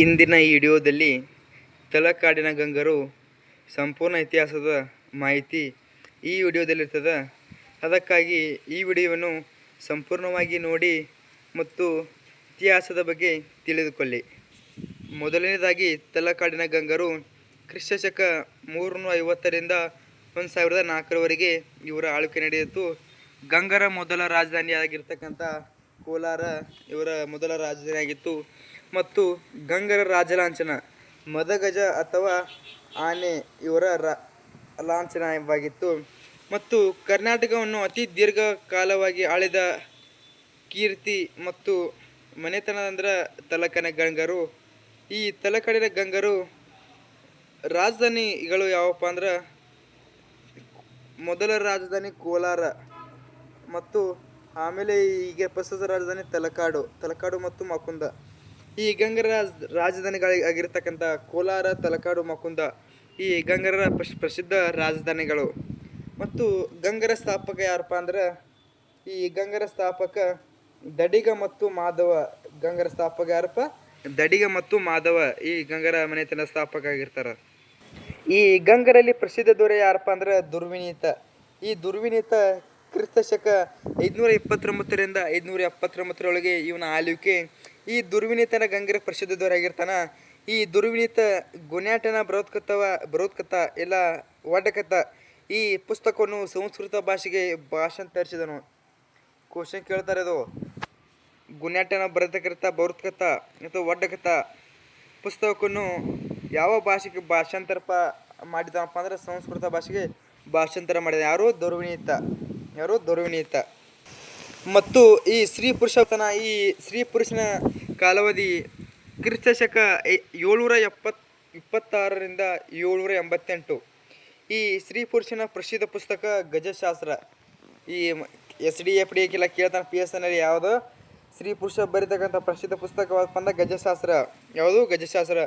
ಇಂದಿನ ಈ ವಿಡಿಯೋದಲ್ಲಿ ತಲಕಾಡಿನ ಗಂಗರು ಸಂಪೂರ್ಣ ಇತಿಹಾಸದ ಮಾಹಿತಿ ಈ ವಿಡಿಯೋದಲ್ಲಿರ್ತದೆ. ಅದಕ್ಕಾಗಿ ಈ ವಿಡಿಯೋವನ್ನು ಸಂಪೂರ್ಣವಾಗಿ ನೋಡಿ ಮತ್ತು ಇತಿಹಾಸದ ಬಗ್ಗೆ ತಿಳಿದುಕೊಳ್ಳಿ. ಮೊದಲನೇದಾಗಿ ತಲಕಾಡಿನ ಗಂಗರು ಕ್ರಿಸ್ತ ಶಕ ಮೂರುನೂರ ಐವತ್ತರಿಂದ ಒಂದು ಸಾವಿರದ ನಾಲ್ಕರವರೆಗೆ ಇವರ ಆಳ್ವಿಕೆ ನಡೆಯಿತು. ಗಂಗರ ಮೊದಲ ರಾಜಧಾನಿಯಾಗಿರ್ತಕ್ಕಂಥ ಕೋಲಾರ ಇವರ ಮೊದಲ ರಾಜಧಾನಿಯಾಗಿತ್ತು. ಮತ್ತು ಗಂಗರ ರಾಜಲಾಂಛನ, ಮದಗಜ ಅಥವಾ ಆನೆ ಇವರ ರಾ, ಲಾಂಛನವಾಗಿತ್ತು. ಮತ್ತು ಕರ್ನಾಟಕವನ್ನು ಅತಿ ದೀರ್ಘಕಾಲವಾಗಿ ಆಳಿದ ಕೀರ್ತಿ ಮತ್ತು ಮನೆತನ ಅಂದ್ರೆ ತಲಕನ ಗಂಗರು. ಈ ತಲಕಡಿನ ಗಂಗರು ರಾಜಧಾನಿಗಳು ಯಾವಪ್ಪ ಅಂದ್ರೆ ಮೊದಲ ರಾಜಧಾನಿ ಕೋಲಾರ ಮತ್ತು ಆಮೇಲೆ ಈಗ ಪ್ರಸ್ತುತ ರಾಜಧಾನಿ ತಲಕಾಡು ತಲಕಾಡು ಮತ್ತು ಮಕುಂದ. ಈ ಗಂಗರ ರಾಜಧಾನಿಗಳಾಗಿರ್ತಕ್ಕಂಥ ಕೋಲಾರ, ತಲಕಾಡು, ಮಕುಂದ ಈ ಗಂಗರ ಪ್ರಸಿದ್ಧ ರಾಜಧಾನಿಗಳು. ಮತ್ತು ಗಂಗರ ಸ್ಥಾಪಕ ಯಾರಪ್ಪ ಅಂದ್ರೆ, ಈ ಗಂಗರ ಸ್ಥಾಪಕ ದಡಿಗ ಮತ್ತು ಮಾಧವ ಗಂಗರ ಸ್ಥಾಪಕ ಯಾರಪ್ಪ? ದಡಿಗ ಮತ್ತು ಮಾಧವ ಈ ಗಂಗರ ಮನೆತನ ಸ್ಥಾಪಕ ಆಗಿರ್ತಾರ. ಈ ಗಂಗರಲ್ಲಿ ಪ್ರಸಿದ್ಧ ದೊರೆ ಯಾರಪ್ಪ ಅಂದ್ರೆ ದುರ್ವಿನೀತ. ಈ ದುರ್ವಿನೀತ ಕ್ರಿಸ್ತ ಶಕ ಐದುನೂರ ಇಪ್ಪತ್ತೊಂಬತ್ತರಿಂದ ಐದುನೂರ ಎಪ್ಪತ್ತೊಂಬತ್ತರೊಳಗೆ ಇವನ ಆಳ್ವಿಕೆ ಈ ದುರ್ವಿನೀತನ ಗಂಗರ ಪ್ರಸಿದ್ಧ ದೊರೆ ಆಗಿರ್ತಾನ ಈ ದುರ್ವಿನೀತ ಗುಣ್ಯಾಟನ ಬರೋತ್ಕತವ ಬರೋತ್ಕತ ಇಲ್ಲ ವಡಕತ ಈ ಪುಸ್ತಕವನ್ನು ಸಂಸ್ಕೃತ ಭಾಷೆಗೆ ಭಾಷಾಂತರಿಸಿದನು. ಕ್ವಶನ್ ಕೇಳ್ತಾರೆ ಅದು. ಗುನ್ಯಾಟನ ಬರತಕ್ಕಂಥ ಬರೋತ್ಕತ ಅಥವಾ ವಡ್ಡಕತ ಪುಸ್ತಕವನ್ನು ಯಾವ ಭಾಷೆಗೆ ಭಾಷಾಂತರ ಮಾಡಿದನಪ್ಪ ಅಂದ್ರೆ ಸಂಸ್ಕೃತ ಭಾಷೆಗೆ ಭಾಷಾಂತರ ಮಾಡಿದ ಯಾರು? ದೊರ್ವಿನೀತ. ಯಾರು? ದೊರ್ವಿನೀತ ಮತ್ತು ಈ ಸ್ತ್ರೀ ಪುರುಷತನ, ಈ ಸ್ತ್ರೀ ಪುರುಷನ ಕಾಲಾವಧಿ ಕ್ರಿಸ್ತ ಶಕ ಐ- ಏಳ್ನೂರ ಎಪ್ಪತ್, ಇಪ್ಪತ್ತಾರರಿಂದ ಏಳ್ನೂರ ಎಂಬತ್ತೆಂಟು. ಈ ಸ್ತ್ರೀ ಪುರುಷನ ಪ್ರಸಿದ್ಧ ಪುಸ್ತಕ ಗಜಶಾಸ್ತ್ರ. ಈ ಎಸ್ ಡಿ ಎಫ್ ಡಿ ಎಲ್ಲ ಕೇಳ್ತಾನೆ ಪಿ ಎಸ್ ಎನ್ನಲ್ಲಿ ಯಾವುದು? ಸ್ತ್ರೀ ಪುರುಷ ಬರೀತಕ್ಕಂಥ ಪ್ರಸಿದ್ಧ ಪುಸ್ತಕವಾದಪ್ಪ ಗಜಶಾಸ್ತ್ರ. ಯಾವುದು? ಗಜಶಾಸ್ತ್ರ.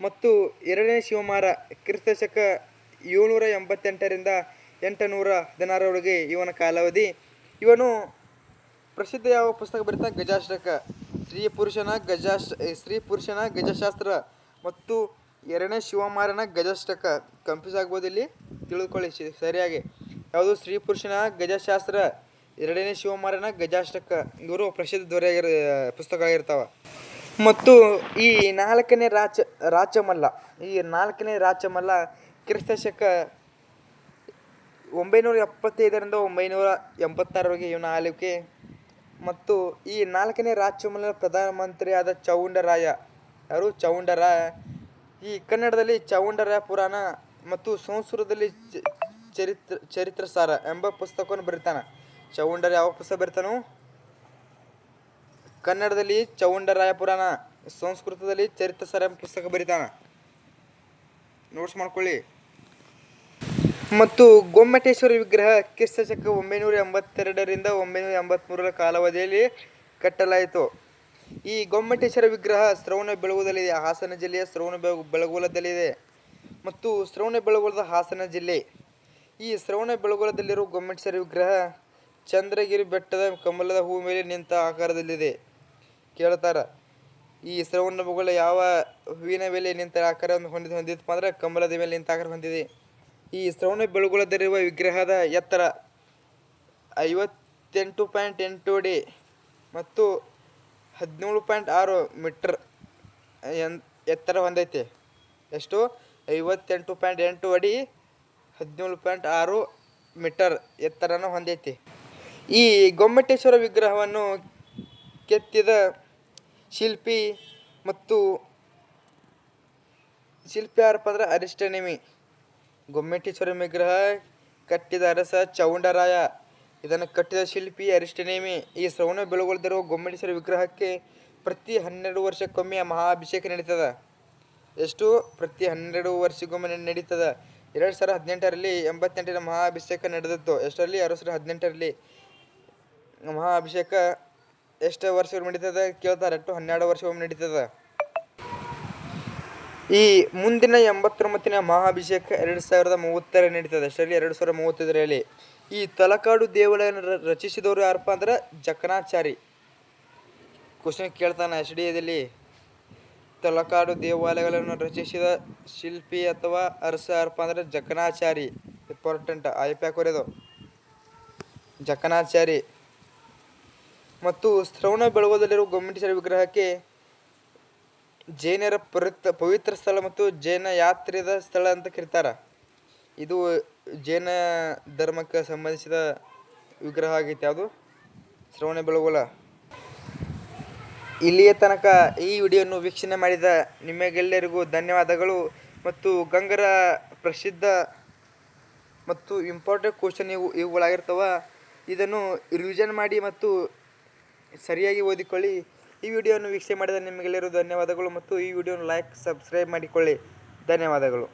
ಮತ್ತು ಎರಡನೇ ಶಿವಮಾರ ಕ್ರಿಸ್ತ ಶಕ ಏಳ್ನೂರ ಎಂಬತ್ತೆಂಟರಿಂದ ಎಂಟುನೂರ ಹದಿನಾರರೊಳಗೆ ಇವನ ಕಾಲಾವಧಿ. ಇವನು ಪ್ರಸಿದ್ಧ ಯಾವ ಪುಸ್ತಕ ಬರೀತಾ? ಗಜಾಷ್ಟಕ ಸ್ತ್ರೀ ಪುರುಷನ ಏ, ಸ್ತ್ರೀ ಪುರುಷನ ಗಜಶಾಸ್ತ್ರ ಮತ್ತು ಎರಡನೇ ಶಿವಮಾರನ ಗಜಾಷ್ಟಕ. ಕಂಪ್ಯೂಸ್ ಆಗ್ಬೋದು ಇಲ್ಲಿ ತಿಳಿದುಕೊಳ್ಳಿ ಸರಿಯಾಗಿ. ಯಾವುದು? ಸ್ತ್ರೀ ಪುರುಷನ ಗಜಶಾಸ್ತ್ರ. ಎರಡನೇ ಶಿವಮಾರನ ಗಜಾಷ್ಟಕ. ಇವರು ಪ್ರಸಿದ್ಧ ದೊರೆಯಾಗಿರ ಆಗಿರ್ತಾವ ಮತ್ತು ಈ ನಾಲ್ಕನೇ ರಾಚ ರಾಚಮಲ್ಲ ಈ ನಾಲ್ಕನೇ ರಾಚಮಲ್ಲ ಕ್ರಿಸ್ತ ಶಕ ಒಂಬೈನೂರ ಎಪ್ಪತ್ತೈದರಿಂದ ಒಂಬೈನೂರ ಎಂಬತ್ತಾರವರೆಗೆ ಇವನ ಆಳ್ವಿಕೆ. ಮತ್ತು ಈ ನಾಲ್ಕನೇ ರಾಜ್ಯಮಲ್ಲ ಪ್ರಧಾನಮಂತ್ರಿಯಾದ ಚೌಂಡರಾಯ, ಯಾರು? ಚೌಂಡರಾಯ ಈ ಕನ್ನಡದಲ್ಲಿ ಚೌಂಡರಾಯ ಪುರಾಣ ಮತ್ತು ಸಂಸ್ಕೃತದಲ್ಲಿ ಚರಿತ್ರ ಚರಿತ್ರ ಸಾರ ಎಂಬ ಪುಸ್ತಕವನ್ನು ಬರೀತಾನೆ. ಚೌಂಡರ ಯಾವ ಪುಸ್ತಕ ಬರೀತಾನು? ಕನ್ನಡದಲ್ಲಿ ಚೌಂಡರಾಯ ಪುರಾಣ, ಸಂಸ್ಕೃತದಲ್ಲಿ ಚರಿತ್ರ ಸಾರ ಎಂಬ ಪುಸ್ತಕ ಬರೀತಾನ. ನೋಟ್ಸ್ ಮಾಡ್ಕೊಳ್ಳಿ. ಮತ್ತು ಗೊಮ್ಮಟೇಶ್ವರ ವಿಗ್ರಹ ಕ್ರಿಸ್ತ ಶಕ ಒಂಬೈನೂರ ಎಂಬತ್ತೆರಡರಿಂದ ಒಂಬೈನೂರ ಎಂಬತ್ತ್ಮೂರರ ಕಾಲಾವಧಿಯಲ್ಲಿ ಕಟ್ಟಲಾಯಿತು. ಈ ಗೊಮ್ಮಟೇಶ್ವರ ವಿಗ್ರಹ ಶ್ರವಣ ಬೆಳಗುದಲ್ಲಿದೆ. ಹಾಸನ ಜಿಲ್ಲೆಯ ಶ್ರವಣ ಬೆಳಗು ಬೆಳಗುಲದಲ್ಲಿದೆ ಮತ್ತು ಶ್ರವಣ ಬೆಳಗುಲದ ಹಾಸನ ಜಿಲ್ಲೆ. ಈ ಶ್ರವಣ ಬೆಳಗುಲದಲ್ಲಿರುವ ಗೊಮ್ಮಟೇಶ್ವರ ವಿಗ್ರಹ ಚಂದ್ರಗಿರಿ ಬೆಟ್ಟದ ಕಮಲದ ಹೂ ಮೇಲೆ ನಿಂತ ಆಕಾರದಲ್ಲಿದೆ. ಕೇಳ್ತಾರ, ಈ ಶ್ರವಣ ಬೆಳಗುಲ ಯಾವ ಹೂವಿನ ಮೇಲೆ ನಿಂತ ಆಕಾರವನ್ನು ಹೊಂದಿದ ಹೊಂದಿತ್ತು ಅಂದ್ರೆ ಕಮಲದ ಮೇಲೆ ನಿಂತ ಆಕಾರ ಹೊಂದಿದೆ. ಈ ಶ್ರವಣ ಬೆಳಗುಳದಲ್ಲಿರುವ ವಿಗ್ರಹದ ಎತ್ತರ ಐವತ್ತೆಂಟು ಪಾಯಿಂಟ್ ಎಂಟು ಅಡಿ ಮತ್ತು ಹದಿನೇಳು ಪಾಯಿಂಟ್ ಆರು ಮೀಟರ್ ಎನ್ ಎತ್ತರ ಹೊಂದೈತೆ. ಎಷ್ಟು? ಐವತ್ತೆಂಟು ಪಾಯಿಂಟ್ ಎಂಟು ಅಡಿ ಹದಿನೇಳು ಪಾಯಿಂಟ್ ಆರು ಮೀಟರ್ ಎತ್ತರನ ಹೊಂದೈತಿ. ಈ ಗೊಮ್ಮಟೇಶ್ವರ ವಿಗ್ರಹವನ್ನು ಕೆತ್ತಿದ ಶಿಲ್ಪಿ ಮತ್ತು ಶಿಲ್ಪಿ ಯಾರಪ್ಪ ಅಂದ್ರೆ ಅರಿಷ್ಟನೇಮಿ ಗೊಮ್ಮೆಟೇಶ್ವರ ವಿಗ್ರಹ ಕಟ್ಟಿದ ಅರಸ ಚೌಂಡರಾಯ. ಇದನ್ನು ಕಟ್ಟಿದ ಶಿಲ್ಪಿ ಅರಿಷ್ಟನೇಮಿ. ಈ ಶ್ರವಣ ಬೆಳಗೊಳ್ದಿರುವ ಗೊಮ್ಮೆಟೇಶ್ವರ ವಿಗ್ರಹಕ್ಕೆ ಪ್ರತಿ ಹನ್ನೆರಡು ವರ್ಷಕ್ಕೊಮ್ಮೆ ಮಹಾಭಿಷೇಕ ನಡೀತದ. ಎಷ್ಟು? ಪ್ರತಿ ಹನ್ನೆರಡು ವರ್ಷಕ್ಕೊಮ್ಮೆ ನಡೆ- ನಡೀತದ. ಎರಡು ಸಾವಿರ ಹದಿನೆಂಟರಲ್ಲಿ ಎಂಬತ್ತೆಂಟರ ಮಹಾಭಿಷೇಕ ನಡೆದಿತ್ತು ಎಷ್ಟರಲ್ಲಿ? ಎರಡು ಸಾವಿರ ಹದಿನೆಂಟರಲ್ಲಿ. ಮಹಾಭಿಷೇಕ ಎಷ್ಟು ವರ್ಷ ನಡೀತದೆ? ಕೇಳ್ತಾರೆ. ಅಟ್ಟು ಹನ್ನೆರಡು ವರ್ಷಗೊಮ್ಮೆ ನಡೀತದ. ಈ ಮುಂದಿನ ಎಂಬತ್ತೊಂಬತ್ತನೇ ಮಹಾಭಿಷೇಕ ಎರಡು ಸಾವಿರದ ಮೂವತ್ತರ ನಡೀತದೆ. ಅಷ್ಟರಲ್ಲಿ ಎರಡು ಸಾವಿರದ ಮೂವತ್ತೈದರಲ್ಲಿ ಈ ತಲಕಾಡು ದೇವಾಲಯನ ರಚಿಸಿದವರು ಯಾರಪ್ಪ ಅಂದ್ರೆ ಜಕನಾಚಾರಿ ಕ್ವಶನ್ ಕೇಳ್ತಾನೆ ಎಸ್ ಡಿ ಎದಲ್ಲಿ ತಲಕಾಡು ದೇವಾಲಯಗಳನ್ನು ರಚಿಸಿದ ಶಿಲ್ಪಿ ಅಥವಾ ಅರಸ ಯಾರಪ್ಪ ಅಂದ್ರೆ ಜಕನಾಚಾರಿ ಇಂಪಾರ್ಟೆಂಟ್ ಆಯ್ಪ್ಯಾಕ್ ಹೊರೆದು ಜಕನಾಚಾರಿ ಮತ್ತು ಶ್ರವಣ ಬೆಳಗೋದಲ್ಲಿರುವ ಗೊಮ್ಮಟೇಶ್ವರ ವಿಗ್ರಹಕ್ಕೆ ಜೈನರ ಪವಿತ್ರ ಪವಿತ್ರ ಸ್ಥಳ ಮತ್ತು ಜೈನ ಯಾತ್ರೆದ ಸ್ಥಳ ಅಂತ ಕರೀತಾರೆ. ಇದು ಜೈನ ಧರ್ಮಕ್ಕೆ ಸಂಬಂಧಿಸಿದ ವಿಗ್ರಹ ಆಗೈತೆ ಯಾವುದು? ಶ್ರವಣ ಬೆಳಗೊಳ. ಇಲ್ಲಿಯ ತನಕ ಈ ವಿಡಿಯೋವನ್ನು ವೀಕ್ಷಣೆ ಮಾಡಿದ ನಿಮಗೆಲ್ಲರಿಗೂ ಧನ್ಯವಾದಗಳು ಮತ್ತು ಗಂಗರ ಪ್ರಸಿದ್ಧ ಮತ್ತು ಇಂಪಾರ್ಟೆಂಟ್ ಕ್ವಶನ್ ಇವು, ಇವುಗಳಾಗಿರ್ತವ. ಇದನ್ನು ರಿವಿಷನ್ ಮಾಡಿ ಮತ್ತು ಸರಿಯಾಗಿ ಓದಿಕೊಳ್ಳಿ. ಈ ವಿಡಿಯೋವನ್ನು ವೀಕ್ಷಣೆ ಮಾಡಿದ ನಿಮಗೆಲ್ಲರೂ ಧನ್ಯವಾದಗಳು ಮತ್ತು ಈ ವಿಡಿಯೋನ ಲೈಕ್ ಸಬ್ಸ್ಕ್ರೈಬ್ ಮಾಡಿಕೊಳ್ಳಿ. ಧನ್ಯವಾದಗಳು.